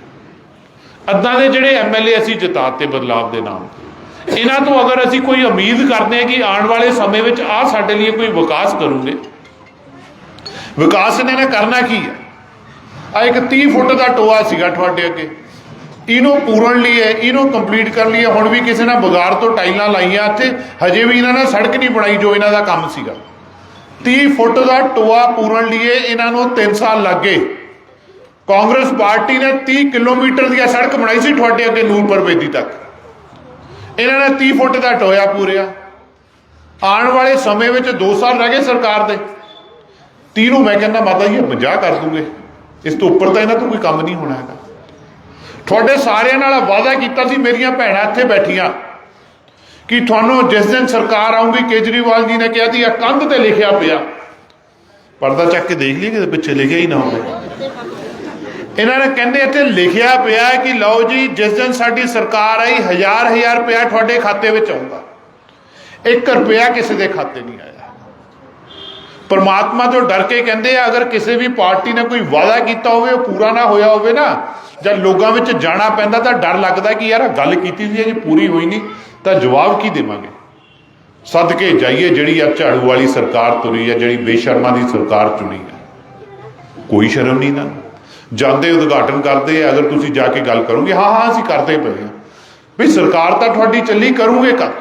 ਅੱਦਾਂ ਦੇ ਜਿਹੜੇ ਐਮਐਲਏ ਅਸੀਂ ਜਿਤਾਤੇ ਬਦਲਾਵ ਦੇ ਨਾਮ ਤੇ ਇਹਨਾਂ ਤੋਂ ਅਗਰ ਅਸੀਂ ਕੋਈ ਉਮੀਦ ਕਰਦੇ ਹਾਂ ਕਿ ਆਉਣ ਵਾਲੇ ਸਮੇਂ ਵਿੱਚ ਆ ਸਾਡੇ ਲਈ ਕੋਈ ਵਿਕਾਸ ਕਰੂਗੇ, ਵਿਕਾਸ ਇਹਨਾਂ ਨੇ ਕਰਨਾ ਕੀ ਹੈ? ਆ ਇੱਕ 30 ਫੁੱਟ ਦਾ ਟੋਆ ਸੀਗਾ ਤੁਹਾਡੇ ਅੱਗੇ। ਇਹਨੂੰ ਪੂਰਨ ਲਈ ਹੈ, ਇਹਨੂੰ ਕੰਪਲੀਟ ਕਰਨ ਲਈ ਹੁਣ ਵੀ ਕਿਸੇ ਨੇ ਬਗਾਰ ਤੋਂ ਟਾਈਲਾਂ ਲਾਈਆਂ ਇੱਥੇ, ਹਜੇ ਵੀ ਇਹਨਾਂ ਨੇ ਸੜਕ ਨਹੀਂ ਬਣਾਈ ਜੋ ਇਹਨਾਂ ਦਾ ਕੰਮ ਸੀਗਾ। 30 ਫੁੱਟ ਦਾ ਟੋਆ ਪੂਰਨ ਲਈ ਇਹਨਾਂ ਨੂੰ 3 ਸਾਲ ਲੱਗੇ ਕਾਂਗਰਸ ਪਾਰਟੀ ਨੇ 30 ਕਿਲੋਮੀਟਰ ਦੀ ਸੜਕ ਬਣਾਈ ਸੀ ਤੁਹਾਡੇ ਅੱਗੇ ਨੂਰਪੁਰ ਬੇਦੀ ਤੱਕ। ਇਹਨਾਂ ਨੇ 30 ਫੁੱਟ ਦਾ ਟੋਇਆ ਪੂਰਿਆ। ਆਉਣ ਵਾਲੇ ਸਮੇਂ ਵਿੱਚ 2 ਸਾਲ ਰਹਿ ਗਏ ਸਰਕਾਰ ਦੇ। 30 ਨੂੰ ਮੈਂ ਕਹਿੰਦਾ, ਮਾਤਾ ਜੀ 50 ਕਰ ਦੂੰਗੇ। ਇਸ ਤੋਂ ਉੱਪਰ ਤਾਂ ਇਹਨਾਂ ਤੋਂ ਕੋਈ ਕੰਮ ਨਹੀਂ ਹੋਣਾ ਹੈਗਾ। ਤੁਹਾਡੇ ਸਾਰਿਆਂ ਨਾਲ ਵਾਅਦਾ ਕੀਤਾ ਸੀ, ਮੇਰੀਆਂ ਭੈਣਾਂ ਇੱਥੇ ਬੈਠੀਆਂ, ਕਿ ਤੁਹਾਨੂੰ ਜਿਸ ਦਿਨ ਸਰਕਾਰ ਆਉਂਗੀ ਕੇਜਰੀਵਾਲ ਜੀ ਨੇ ਕਿਹਾ ਸੀ, ਇਹ ਕੰਧ ਤੇ ਲਿਖਿਆ ਪਿਆ। ਪਰਦਾ ਚੱਕ ਕੇ ਦੇਖ ਲਈ ਕਿ ਪਿੱਛੇ ਲਿਖਿਆ ਹੀ ਨਾ ਹੋਵੇ। ਇਹਨਾਂ ਨੇ ਕਹਿੰਦੇ ਇੱਥੇ ਲਿਖਿਆ ਪਿਆ ਕਿ ਲਓ ਜੀ, ਜਿਸ ਦਿਨ ਸਾਡੀ ਸਰਕਾਰ ਆਈ, ਹਜ਼ਾਰ ਹਜ਼ਾਰ ਰੁਪਇਆ ਤੁਹਾਡੇ ਖਾਤੇ ਵਿੱਚ ਆਉਂਦਾ 1 ਰੁਪਇਆ ਕਿਸੇ ਦੇ ਖਾਤੇ ਨਹੀਂ ਆਇਆ। ਪਰਮਾਤਮਾ ਤੋਂ ਡਰ ਕੇ ਕਹਿੰਦੇ ਆ, ਅਗਰ ਕਿਸੇ ਵੀ ਪਾਰਟੀ ਨੇ ਕੋਈ ਵਾਅਦਾ ਕੀਤਾ ਹੋਵੇ, ਉਹ ਪੂਰਾ ਨਾ ਹੋਇਆ ਹੋਵੇ ਨਾ ਜਦ ਲੋਕਾਂ ਵਿੱਚ ਜਾਣਾ ਪੈਂਦਾ, ਤਾਂ ਡਰ ਲੱਗਦਾ ਕਿ ਯਾਰ ਗੱਲ ਕੀਤੀ ਸੀ ਜੇ ਪੂਰੀ ਹੋਈ ਨਹੀਂ, ਤਾਂ ਜਵਾਬ ਕੀ ਦੇਵਾਂਗੇ? ਸਦਕੇ ਜਾਈਏ ਜਿਹੜੀ ਆ ਝਾੜੂ ਵਾਲੀ ਸਰਕਾਰ ਤੁਰੀ ਹੈ ਜਿਹੜੀ ਬੇਸ਼ਰਮਾ ਦੀ ਸਰਕਾਰ ਚੁਣੀ ਹੈ ਕੋਈ ਸ਼ਰਮ ਨਹੀਂ ਨਾ। ਜਾਂਦੇ, ਉਦਘਾਟਨ ਕਰਦੇ ਆ ਅਗਰ ਤੁਸੀਂ ਜਾ ਕੇ ਗੱਲ ਕਰੋਗੇ, ਹਾਂ ਹਾਂ, ਅਸੀਂ ਕਰਦੇ ਪਏ ਹਾਂ। ਵੀ ਸਰਕਾਰ ਤਾਂ ਤੁਹਾਡੀ ਚੱਲੀ, ਕਰੂਗੇ ਕਦ?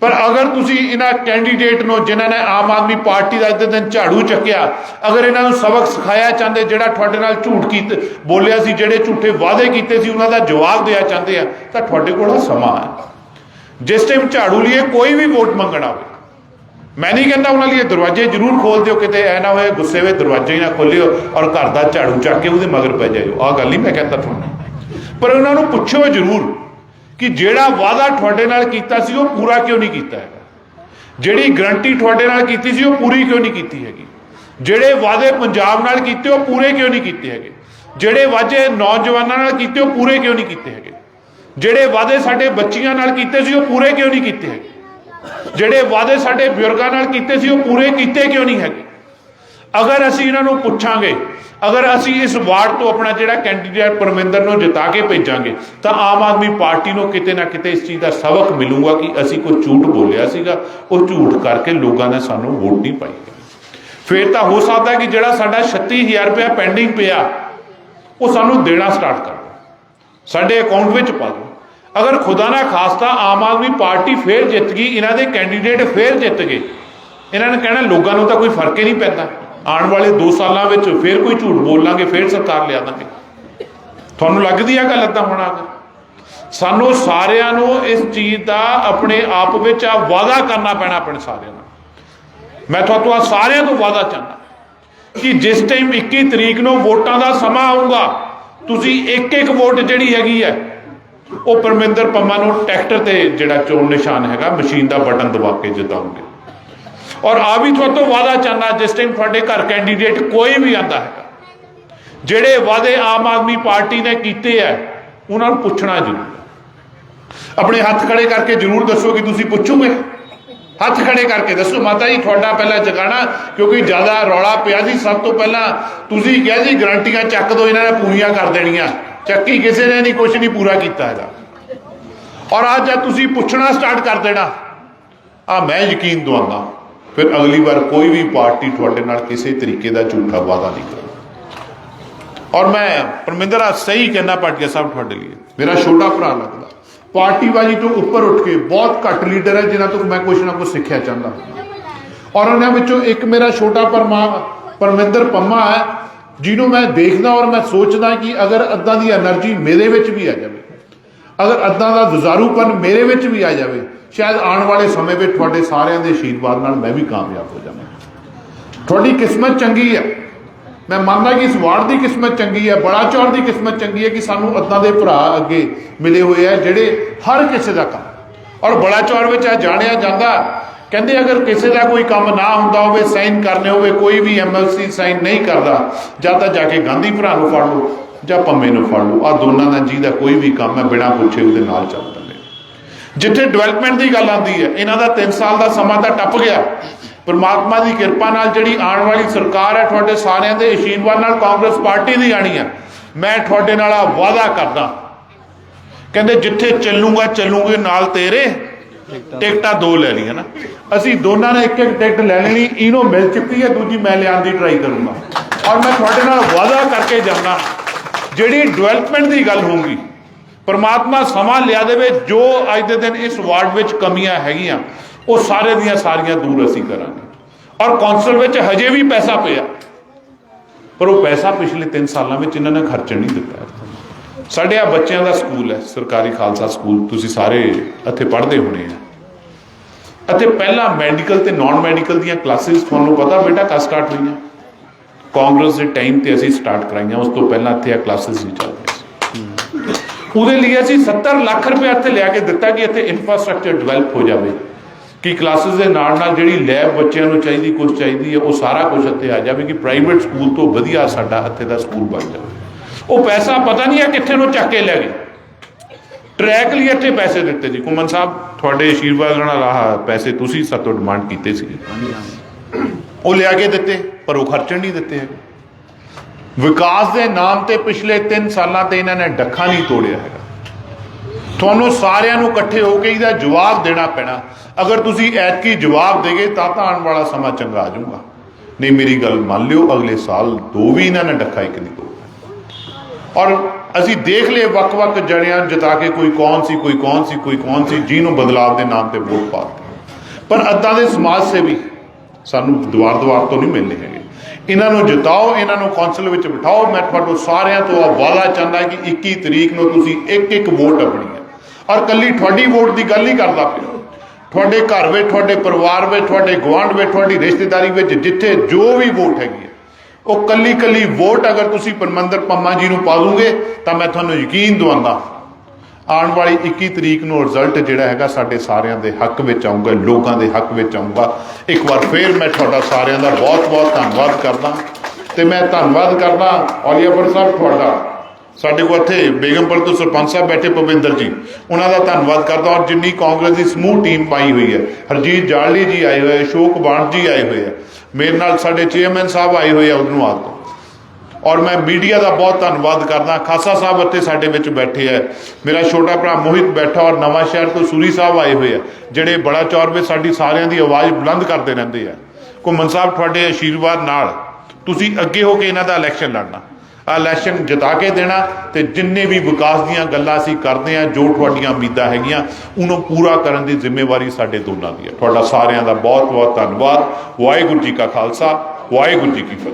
ਪਰ ਅਗਰ ਤੁਸੀਂ ਇਹਨਾਂ ਕੈਂਡੀਡੇਟ ਨੂੰ, ਜਿਨ੍ਹਾਂ ਨੇ ਆਮ ਆਦਮੀ ਪਾਰਟੀ ਦਾ ਅੱਜ ਦਿਨ ਝਾੜੂ ਚੱਕਿਆ, ਅਗਰ ਇਹਨਾਂ ਨੂੰ ਸਬਕ ਸਿਖਾਇਆ ਚਾਹੁੰਦੇ, ਜਿਹੜਾ ਤੁਹਾਡੇ ਨਾਲ ਝੂਠ ਕੀਤੇ, ਬੋਲਿਆ ਸੀ, ਜਿਹੜੇ ਝੂਠੇ ਵਾਅਦੇ ਕੀਤੇ ਸੀ, ਉਹਨਾਂ ਦਾ ਜਵਾਬ ਦੇਣਾ ਚਾਹੁੰਦੇ ਆ, ਤਾਂ ਤੁਹਾਡੇ ਕੋਲ ਸਮਾਂ ਹੈ। ਜਿਸ ਟਾਈਮ ਝਾੜੂ ਲਈਏ, ਕੋਈ ਵੀ ਵੋਟ ਮੰਗਣਾ ਹੋਵੇ ਮੈਂ ਨਹੀਂ ਕਹਿੰਦਾ ਉਹਨਾਂ ਲਈ ਦਰਵਾਜ਼ੇ ਜ਼ਰੂਰ ਖੋਲ ਦਿਓ ਕਿਤੇ, ਐ ਨਾ ਹੋਏ ਗੁੱਸੇ ਵਿੱਚ ਦਰਵਾਜ਼ੇ ਹੀ ਨਾ ਖੋਲਿਓ ਔਰ ਘਰ ਦਾ ਝਾੜੂ ਚੱਕ ਕੇ ਉਹਦੇ ਮਗਰ ਪੈ ਜਾਇਓ। ਆਹ ਗੱਲ ਨਹੀਂ ਮੈਂ ਕਹਿੰਦਾ ਤੁਹਾਨੂੰ। ਪਰ ਉਹਨਾਂ ਨੂੰ ਪੁੱਛੋ ਜ਼ਰੂਰ ਕਿ ਜਿਹੜਾ ਵਾਅਦਾ ਤੁਹਾਡੇ ਨਾਲ ਕੀਤਾ ਸੀ, ਉਹ ਪੂਰਾ ਕਿਉਂ ਨਹੀਂ ਕੀਤਾ ਹੈਗਾ? ਜਿਹੜੀ ਗਰੰਟੀ ਤੁਹਾਡੇ ਨਾਲ ਕੀਤੀ ਸੀ, ਉਹ ਪੂਰੀ ਕਿਉਂ ਨਹੀਂ ਕੀਤੀ ਹੈਗੀ? ਜਿਹੜੇ ਵਾਅਦੇ ਪੰਜਾਬ ਨਾਲ ਕੀਤੇ, ਉਹ ਪੂਰੇ ਕਿਉਂ ਨਹੀਂ ਕੀਤੇ ਹੈਗੇ? ਜਿਹੜੇ ਵਾਅਦੇ ਨੌਜਵਾਨਾਂ ਨਾਲ ਕੀਤੇ, ਉਹ ਪੂਰੇ ਕਿਉਂ ਨਹੀਂ ਕੀਤੇ ਹੈਗੇ? ਜਿਹੜੇ ਵਾਅਦੇ ਸਾਡੇ ਬੱਚੀਆਂ ਨਾਲ ਕੀਤੇ ਸੀ, ਉਹ ਪੂਰੇ ਕਿਉਂ ਨਹੀਂ ਕੀਤੇ ਹੈਗੇ? ਜਿਹੜੇ ਵਾਅਦੇ ਸਾਡੇ ਬਜ਼ੁਰਗਾਂ ਨਾਲ ਕੀਤੇ ਸੀ, ਉਹ ਪੂਰੇ ਕੀਤੇ ਕਿਉਂ ਨਹੀਂ ਹੈਗੇ? ਅਗਰ ਅਸੀਂ ਇਹਨਾਂ ਨੂੰ ਪੁੱਛਾਂਗੇ, ਅਗਰ ਅਸੀਂ ਇਸ ਵਾਰਡ ਤੋਂ ਆਪਣਾ ਜਿਹੜਾ ਕੈਂਡੀਡੇਟ ਪਰਮਿੰਦਰ ਨੂੰ ਜਿਤਾ ਕੇ ਭੇਜਾਂਗੇ, ਤਾਂ ਆਮ ਆਦਮੀ ਪਾਰਟੀ ਨੂੰ ਕਿਤੇ ਨਾ ਕਿਤੇ ਇਸ ਚੀਜ਼ ਦਾ ਸਬਕ ਮਿਲੂਗਾ ਕਿ ਅਸੀਂ ਕੋਈ ਝੂਠ ਬੋਲਿਆ ਸੀਗਾ, ਉਹ ਝੂਠ ਕਰਕੇ ਲੋਕਾਂ ਨੇ ਸਾਨੂੰ ਵੋਟ ਨਹੀਂ ਪਾਈ। ਫਿਰ ਤਾਂ ਹੋ ਸਕਦਾ ਕਿ ਜਿਹੜਾ ਸਾਡਾ 36000 ਰੁਪਇਆ ਪੈਂਡਿੰਗ ਪਿਆ, ਉਹ ਸਾਨੂੰ ਦੇਣਾ ਸਟਾਰਟ ਕਰ ਸਾਡੇ ਅਕਾਊਂਟ ਵਿੱਚ ਪਾ ਦਿਓ। ਅਗਰ ਖੁਦਾ ਨਾ ਖਾਸਤਾ ਆਮ ਆਦਮੀ ਪਾਰਟੀ ਫੇਰ ਜਿੱਤ ਗਈ, ਇਹਨਾਂ ਦੇ ਕੈਂਡੀਡੇਟ ਫੇਰ ਜਿੱਤ ਗਏ। ਇਹਨਾਂ ਨੇ ਕਹਿਣਾ ਲੋਕਾਂ ਨੂੰ ਤਾਂ ਕੋਈ ਫ਼ਰਕ ਹੀ ਨਹੀਂ ਪੈਂਦਾ। ਆਉਣ ਵਾਲੇ 2 ਸਾਲਾਂ ਵਿੱਚ ਫੇਰ ਕੋਈ ਝੂਠ ਬੋਲ ਲਾਂਗੇ ਫੇਰ ਸਰਕਾਰ ਲਿਆ ਦਾਂਗੇ। ਤੁਹਾਨੂੰ ਲੱਗਦੀ ਆ ਗੱਲ ਏਦਾਂ ਹੋਣਾ? ਸਾਨੂੰ ਸਾਰਿਆਂ ਨੂੰ ਇਸ ਚੀਜ਼ ਦਾ ਆਪਣੇ ਆਪ ਵਿੱਚ ਆ ਵਾਅਦਾ ਕਰਨਾ ਪੈਣਾ ਆਪਣੇ ਸਾਰਿਆਂ ਨੂੰ। ਮੈਂ ਤੁਹਾਨੂੰ ਆ ਸਾਰਿਆਂ ਤੋਂ ਵਾਅਦਾ ਚਾਹੁੰਦਾ ਕਿ ਜਿਸ ਟਾਈਮ 21 ਤਰੀਕ ਨੂੰ ਵੋਟਾਂ ਦਾ ਸਮਾਂ ਆਊਗਾ, ਤੁਸੀਂ ਇੱਕ ਇੱਕ ਵੋਟ ਜਿਹੜੀ ਹੈਗੀ ਹੈ ਉਹ ਪਰਮਿੰਦਰ ਪੰਮਾ ਨੂੰ ਟਰੈਕਟਰ ਤੇ ਜਿਹੜਾ ਚੋਣ ਨਿਸ਼ਾਨ ਹੈਗਾ, ਮਸ਼ੀਨ ਦਾ ਬਟਨ ਦਬਾ ਕੇ ਜਿਤਾਉਂਗੇ ਔਰ ਆ ਵੀ ਤੁਹਾਡੇ ਤੋਂ ਚਾਹਨਾ ਜਿਸ ਟਾਈਮ ਤੁਹਾਡੇ ਘਰ ਕੈਂਡੀਡੇਟ ਕੋਈ ਵੀ ਆਂਦਾ ਹੈਗਾ, ਜਿਹੜੇ ਵਾਅਦੇ ਆਮ ਆਦਮੀ ਪਾਰਟੀ ਨੇ ਕੀਤੇ ਐ ਉਹਨਾਂ ਨੂੰ ਪੁੱਛਣਾ ਜ਼ਰੂਰ ਆਪਣੇ ਹੱਥ ਖੜੇ ਕਰਕੇ ਜ਼ਰੂਰ ਦੱਸੋ ਕਿ ਤੁਸੀਂ ਪੁੱਛੋਗੇ। ਹੱਥ ਖੜੇ ਕਰਕੇ ਦੱਸੋ, ਮਾਤਾ ਜੀ, ਤੁਹਾਡਾ ਪਹਿਲਾਂ ਜਗਾਣਾ, ਕਿਉਂਕਿ ਜ਼ਿਆਦਾ ਰੌਲਾ ਪਿਆ ਸੀ, ਸਭ ਤੋਂ ਪਹਿਲਾਂ ਤੁਸੀਂ ਕਿਹਾ ਜੀ ਗਰੰਟੀਆਂ ਚੱਕ ਦੋ ਇਹਨਾਂ ਨੇ ਪੂਰੀਆਂ ਕਰ ਦੇਣੀਆਂ। ਚੱਕੀ ਕਿਸੇ ਨੇ ਨਹੀਂ ਕੁਝ ਨਹੀਂ, ਪੂਰਾ ਕੀਤਾ ਹੈਗਾ ਔਰ ਅੱਜ ਜਦ ਤੁਸੀਂ ਪੁੱਛਣਾ ਸਟਾਰਟ ਕਰ ਦੇਣਾ ਆ ਮੈਂ ਯਕੀਨ ਦਵਾਉਂਦਾ, ਫਿਰ ਅਗਲੀ ਵਾਰ ਕੋਈ ਵੀ ਪਾਰਟੀ ਤੁਹਾਡੇ ਨਾਲ ਕਿਸੇ ਤਰੀਕੇ ਦਾ ਝੂਠਾ ਵਾਅਦਾ ਨਹੀਂ ਕਰੇਗੀ। ਔਰ ਮੈਂ ਪਰਮਿੰਦਰ ਆ ਸਹੀ ਕਹਿਣਾ ਪਾਟਿਆ ਸਾਹਿਬ ਤੁਹਾਡੇ ਲਈ। ਮੇਰਾ ਛੋਟਾ ਭਰਾ ਲੱਗਦਾ। ਪਾਰਟੀਬਾਜ਼ੀ ਤੋਂ ਉੱਪਰ ਉੱਠ ਕੇ ਬਹੁਤ ਘੱਟ ਲੀਡਰ ਹੈ ਜਿਨ੍ਹਾਂ ਤੋਂ ਮੈਂ ਕੁਝ ਨਾ ਕੁਝ ਸਿੱਖਿਆ ਚਾਹੁੰਦਾ। ਔਰ ਉਹਨਾਂ ਵਿੱਚੋਂ ਇੱਕ ਮੇਰਾ ਛੋਟਾ ਪਰਮਾ ਪਰਮਿੰਦਰ ਪੰਮਾ ਹੈ ਜਿਹਨੂੰ ਮੈਂ ਦੇਖਦਾ ਔਰ ਮੈਂ ਸੋਚਦਾ ਕਿ ਅਗਰ ਅੱਦਾਂ ਦੀ એનર્ਜੀ ਮੇਰੇ ਵਿੱਚ ਵੀ ਆ ਜਾਵੇ, ਅਗਰ ਅੱਦਾਂ ਦਾ ਗੁਜ਼ਾਰੂਪਨ ਮੇਰੇ ਵਿੱਚ ਵੀ ਆ ਜਾਵੇ, ਸ਼ਾਇਦ ਆਉਣ ਵਾਲੇ ਸਮੇਂ ਵਿੱਚ ਤੁਹਾਡੇ ਸਾਰਿਆਂ ਦੇ ਅਸ਼ੀਰਵਾਦ ਨਾਲ ਮੈਂ ਵੀ ਕਾਮਯਾਬ ਹੋ ਜਾਵਾਂ। ਤੁਹਾਡੀ ਕਿਸਮਤ ਚੰਗੀ ਹੈ ਮੈਂ ਮੰਨਦਾ ਕਿ ਇਸ ਵਾਰ ਦੀ ਕਿਸਮਤ ਚੰਗੀ ਹੈ ਬੜਾ ਚੌਰ ਦੀ ਕਿਸਮਤ ਚੰਗੀ ਹੈ ਕਿ ਸਾਨੂੰ ਅੱਦਾਂ ਦੇ ਭਰਾ ਅੱਗੇ ਮਿਲੇ ਹੋਏ ਆ ਜਿਹੜੇ ਹਰ ਕਿਸੇ ਦਾ ਕੰਮ, ਔਰ ਬੜਾ ਚੌਰ ਵਿੱਚ ਆ ਜਾਣਿਆ ਜਾਂਦਾ ਕਹਿੰਦੇ ਅਗਰ ਕਿਸੇ ਦਾ ਕੋਈ ਕੰਮ ਨਾ ਹੁੰਦਾ ਹੋਵੇ, ਸਾਈਨ ਕਰਨੇ ਹੋਵੇ, ਕੋਈ ਵੀ ਐਮਐਲਸੀ ਸਾਈਨ ਨਹੀਂ ਕਰਦਾ, ਜਾਂ ਤਾਂ ਜਾ ਕੇ ਗਾਂਧੀ ਭਰਾ ਨੂੰ ਫੜ ਲਓ, ਜਾਂ ਪੰਮੇ ਨੂੰ ਫੜ ਲਓ ਆ ਦੋਨਾਂ ਦਾ ਜੀ ਦਾ ਕੋਈ ਵੀ ਕੰਮ ਹੈ, ਬਿਨਾਂ ਪੁੱਛੇ ਉਹਦੇ ਨਾਲ ਚੱਲ ਪੈਂਦੇ। ਜਿੱਥੇ ਡਿਵੈਲਪਮੈਂਟ ਦੀ ਗੱਲ ਆਉਂਦੀ ਹੈ, ਇਹਨਾਂ ਦਾ 3 ਸਾਲ ਦਾ ਸਮਾਂ ਤਾਂ ਟੱਪ ਗਿਆ। ਪਰਮਾਤਮਾ ਦੀ ਕਿਰਪਾ ਨਾਲ ਜਿਹੜੀ ਆਉਣ ਵਾਲੀ ਸਰਕਾਰ ਹੈ, ਤੁਹਾਡੇ ਸਾਰਿਆਂ ਦੇ ਆਸ਼ੀਰਵਾਦ ਨਾਲ ਕਾਂਗਰਸ ਪਾਰਟੀ ਦੀ ਆਣੀ ਹੈ। ਮੈਂ ਤੁਹਾਡੇ ਨਾਲ ਆ ਵਾਅਦਾ ਕਰਦਾ। ਕਹਿੰਦੇ ਜਿੱਥੇ ਚੱਲੂਗਾ, ਚੱਲੂਗੇ ਨਾਲ ਤੇਰੇ, ਟਿਕਟਾਂ ਦੋ ਲੈ ਲਈਆਂ ਨਾ। ਅਸੀਂ ਦੋਨਾਂ ਨੇ ਇੱਕ ਇੱਕ ਟਿਕਟ ਲੈ ਲੈਣੀ, ਇਹਨੂੰ ਮਿਲ ਚੁੱਕੀ ਹੈ, ਦੂਜੀ ਮੈਂ ਲਿਆਉਣ ਦੀ ਟਰਾਈ ਕਰੂੰਗਾ। ਔਰ ਮੈਂ ਤੁਹਾਡੇ ਨਾਲ ਵਾਅਦਾ ਕਰਕੇ ਜਾਂਦਾ ਜਿਹੜੀ ਡਿਵੈਲਪਮੈਂਟ ਦੀ ਗੱਲ ਹੋਊਗੀ, ਪਰਮਾਤਮਾ ਸਮਾਂ ਲਿਆ ਦੇਵੇ, ਜੋ ਅੱਜ ਦੇ ਦਿਨ ਇਸ ਵਾਰਡ ਵਿੱਚ ਕਮੀਆਂ ਹੈਗੀਆਂ, ਉਹ ਸਾਰੇ ਦੀਆਂ ਸਾਰੀਆਂ ਦੂਰ ਅਸੀਂ ਕਰਾਂਗੇ। ਔਰ ਕੌਂਸਲ ਵਿੱਚ ਹਜੇ ਵੀ ਪੈਸਾ ਪਿਆ। ਪਰ ਉਹ ਪੈਸਾ ਪਿਛਲੇ 3 ਸਾਲਾਂ ਵਿੱਚ ਇਹਨਾਂ ਨੇ ਖਰਚਣ ਨਹੀਂ ਦਿੱਤਾ। ਸਾਡੇ ਆ ਬੱਚਿਆਂ ਦਾ ਸਕੂਲ ਹੈ, ਸਰਕਾਰੀ ਖਾਲਸਾ ਸਕੂਲ, ਤੁਸੀਂ ਸਾਰੇ ਇੱਥੇ ਪੜ੍ਹਦੇ ਹੋਣੇ ਆ। ਅਤੇ ਪਹਿਲਾਂ ਮੈਡੀਕਲ ਤੇ ਨਾਨ ਮੈਡੀਕਲ ਦੀਆਂ ਕਲਾਸਿਸ ਤੁਹਾਨੂੰ ਪਤਾ ਬੇਟਾ ਕਾ ਸਟਾਰਟ ਹੋਈਆਂ ਕਾਂਗਰਸ ਦੇ ਟਾਈਮ ਤੇ ਅਸੀਂ ਸਟਾਰਟ ਕਰਾਈਆਂ, ਉਸ ਤੋਂ ਪਹਿਲਾਂ ਇੱਥੇ ਆ ਕਲਾਸਿਸ ਨਹੀਂ ਚੱਲਦੀਆਂ ਸੀ। ਉਹਦੇ ਲਈ ਅਸੀਂ 70 ਲੱਖ ਰੁਪਏ ਇੱਥੇ ਲਿਆ ਕੇ ਦਿੱਤਾ ਕਿ ਇੱਥੇ ਇਨਫਰਾਸਟ੍ਰਕਚਰ ਡਿਵੈਲਪ ਹੋ ਜਾਵੇ, ਕਿ ਕਲਾਸਿਸ ਦੇ ਨਾਲ ਨਾਲ ਜਿਹੜੀ ਲੈਬ ਬੱਚਿਆਂ ਨੂੰ ਚਾਹੀਦੀ ਕੁਝ ਚਾਹੀਦੀ ਹੈ, ਉਹ ਸਾਰਾ ਕੁਝ ਇੱਥੇ ਆ ਜਾਵੇ ਕਿ ਪ੍ਰਾਈਵੇਟ ਸਕੂਲ ਤੋਂ ਵਧੀਆ ਸਾਡਾ ਇੱਥੇ ਦਾ ਸਕੂਲ ਬਣ ਜਾਵੇ। ਉਹ ਪੈਸਾ ਪਤਾ ਨਹੀਂ ਆ ਕਿੱਥੇ ਨੂੰ ਚੱਕ ਕੇ ਲੈ ਗਏ। ਟਰੈਕ ਲਈ ਇੱਥੇ ਪੈਸੇ ਦਿੱਤੇ ਜੀ। ਕੁਮਨ ਸਾਹਿਬ, ਤੁਹਾਡੇ ਆਸ਼ੀਰਵਾਦ ਨਾਲ ਆਹ ਪੈਸੇ ਤੁਸੀਂ ਸਾਤੋਂ ਡਿਮਾਂਡ ਕੀਤੇ ਸੀ। ਉਹ ਲਿਆ ਕੇ ਦਿੱਤੇ, ਪਰ ਉਹ ਖਰਚਣ ਨਹੀਂ ਦਿੱਤੇ ਹੈਗੇ। ਵਿਕਾਸ ਦੇ ਨਾਮ ਤੇ ਪਿਛਲੇ 3 ਸਾਲਾਂ ਤੇ ਇਹਨਾਂ ਨੇ ਡੱਖਾ ਨਹੀਂ ਤੋੜਿਆ ਹੈਗਾ। ਤੁਹਾਨੂੰ ਸਾਰਿਆਂ ਨੂੰ ਇਕੱਠੇ ਹੋ ਕੇ ਇਹਦਾ ਜਵਾਬ ਦੇਣਾ ਪੈਣਾ। ਅਗਰ ਤੁਸੀਂ ਐਤਕੀ ਜਵਾਬ ਦੇਗੇ ਤਾਂ ਤਾਂ ਆਉਣ ਵਾਲਾ ਸਮਾਂ ਚੰਗਾ ਆ ਜਾਊਗਾ। ਨਹੀਂ, ਮੇਰੀ ਗੱਲ ਮੰਨ ਲਿਓ, ਅਗਲੇ ਸਾਲ ਦੋ ਵੀ ਇਹਨਾਂ ਨੇ ਡੱਖਾ ਇੱਕ ਨਹੀਂ ਤੋੜਿਆ। ਔਰ ਅਸੀਂ ਦੇਖ ਲਏ ਵੱਖ-ਵੱਖ ਜਣਿਆਂ ਜਿਤਾ ਕੇ ਕੋਈ ਕੌਣ ਸੀ, ਕੋਈ ਕੌਣ ਸੀ, ਕੋਈ ਕੌਣ ਸੀ, ਜਿਹਨੂੰ ਬਦਲਾਵ ਦੇ ਨਾਮ ਤੇ ਵੋਟ ਪਾ ਦਿੱਤੀ। ਪਰ ਅੱਦਾਂ ਦੇ ਸਮਾਜ ਸੇਵੀ ਸਾਨੂੰ ਦੁਆਰ ਦੁਆਰ ਤੋਂ ਨਹੀਂ ਮਿਲਨੇ ਹੈਗੇ। ਇਹਨਾਂ ਨੂੰ ਜਿਤਾਓ, ਇਹਨਾਂ ਨੂੰ ਕੌਂਸਲ ਵਿੱਚ ਬਿਠਾਓ। ਮੈਂ ਤੁਹਾਨੂੰ ਸਾਰਿਆਂ ਤੋਂ ਆ ਵਾਅਦਾ ਚਾਹੁੰਦਾ ਕਿ 21 ਤਰੀਕ ਨੂੰ ਤੁਸੀਂ ਇੱਕ ਇੱਕ ਵੋਟ ਆਪਣੀ ਹੈ। ਔਰ ਕੱਲੀ ਤੁਹਾਡੀ ਵੋਟ ਦੀ ਗੱਲ ਨਹੀਂ ਕਰਦਾ ਪਿਆ। ਤੁਹਾਡੇ ਘਰ ਵਿੱਚ, ਤੁਹਾਡੇ ਪਰਿਵਾਰ ਵਿੱਚ, ਤੁਹਾਡੇ ਗੁਆਂਢ ਵਿੱਚ, ਤੁਹਾਡੀ ਰਿਸ਼ਤੇਦਾਰੀ ਵਿੱਚ ਜਿੱਥੇ ਜੋ ਵੀ ਵੋਟ ਹੈਗੀ ਹੈ ਉਹ ਕੱਲੀ ਕੱਲੀ ਵੋਟ ਅਗਰ ਤੁਸੀਂ ਪਰਮੰਦਰ ਪੰਮਾ ਜੀ ਨੂੰ ਪਾ ਦੋਗੇ, ਤਾਂ ਮੈਂ ਤੁਹਾਨੂੰ ਯਕੀਨ ਦਵਾਉਂਦਾ। ਆਉਣ ਵਾਲੀ 21 ਤਰੀਕ ਨੂੰ ਰਿਜ਼ਲਟ ਜਿਹੜਾ ਹੈਗਾ ਸਾਡੇ ਸਾਰਿਆਂ ਦੇ ਹੱਕ ਵਿੱਚ ਆਊਗਾ, ਲੋਕਾਂ ਦੇ ਹੱਕ ਵਿੱਚ ਆਊਗਾ। ਇੱਕ ਵਾਰ ਫੇਰ ਮੈਂ ਤੁਹਾਡਾ ਸਾਰਿਆਂ ਦਾ ਬਹੁਤ ਬਹੁਤ ਧੰਨਵਾਦ ਕਰਦਾ। ਤੇ ਮੈਂ ਧੰਨਵਾਦ ਕਰਦਾ ਔਲੀਆਪੁਰ ਸਾਹਿਬ ਤੁਹਾਡਾ। ਸਾਡੇ ਕੋਲ ਇੱਥੇ ਬੇਗਮਪੁਰ ਤੋਂ ਸਰਪੰਚ ਸਾਹਿਬ ਬੈਠੇ ਭਵਿੰਦਰ ਜੀ। ਉਹਨਾਂ ਦਾ ਧੰਨਵਾਦ ਕਰਦਾ ਔਰ ਜਿੰਨੀ ਕਾਂਗਰਸ ਦੀ ਸਮੂਹ ਟੀਮ ਪਾਈ ਹੋਈ ਹੈ। ਹਰਜੀਤ ਜਾਲੀ ਜੀ ਆਏ ਹੋਏ, ਅਸ਼ੋਕ ਬਾਣ ਜੀ ਆਏ ਹੋਏ ਆ ਮੇਰੇ ਨਾਲ ਸਾਡੇ ਚੇਅਰਮੈਨ ਸਾਹਿਬ ਆਏ ਹੋਏ ਆ ਉਹਨੂੰ ਆਦ ਤੋਂ। ਔਰ ਮੈਂ ਮੀਡੀਆ ਦਾ ਬਹੁਤ ਧੰਨਵਾਦ ਕਰਦਾ। ਖਾਸਾ ਸਾਹਿਬ ਇੱਥੇ ਸਾਡੇ ਵਿੱਚ ਬੈਠੇ ਆ ਮੇਰਾ ਛੋਟਾ ਭਰਾ ਮੋਹਿਤ ਬੈਠਾ ਔਰ ਨਵਾਂ ਸ਼ਹਿਰ ਤੋਂ ਸੂਰੀ ਸਾਹਿਬ ਆਏ ਹੋਏ ਆ ਜਿਹੜੇ ਬੜਾ ਚੌਰ ਵਿੱਚ ਸਾਡੀ ਸਾਰਿਆਂ ਦੀ ਆਵਾਜ਼ ਬੁਲੰਦ ਕਰਦੇ ਰਹਿੰਦੇ ਆ ਘੁੰਮਣ ਸਾਹਿਬ, ਤੁਹਾਡੇ ਆਸ਼ੀਰਵਾਦ ਨਾਲ ਤੁਸੀਂ ਅੱਗੇ ਹੋ ਕੇ ਇਹਨਾਂ ਦਾ ਇਲੈਕਸ਼ਨ ਲੜਨਾ। ਆ ਇਲੈਕਸ਼ਨ ਜਿਤਾ ਕੇ ਦੇਣਾ ਤੇ ਜਿੰਨੇ ਵੀ ਵਿਕਾਸ ਦੀਆਂ ਗੱਲਾਂ ਅਸੀਂ ਕਰਦੇ ਆ ਜੋ ਤੁਹਾਡੀਆਂ ਉਮੀਦਾਂ ਹੈਗੀਆਂ, ਉਹਨੂੰ ਪੂਰਾ ਕਰਨ ਦੀ ਜ਼ਿੰਮੇਵਾਰੀ ਸਾਡੇ ਦੋਨਾਂ ਦੀ ਹੈ। ਤੁਹਾਡਾ ਸਾਰਿਆਂ ਦਾ ਬਹੁਤ ਬਹੁਤ ਧੰਨਵਾਦ। ਵਾਹਿਗੁਰੂ ਜੀ ਕਾ ਖਾਲਸਾ, ਵਾਹਿਗੁਰੂ ਜੀ ਕੀ ਫਤਿਹ।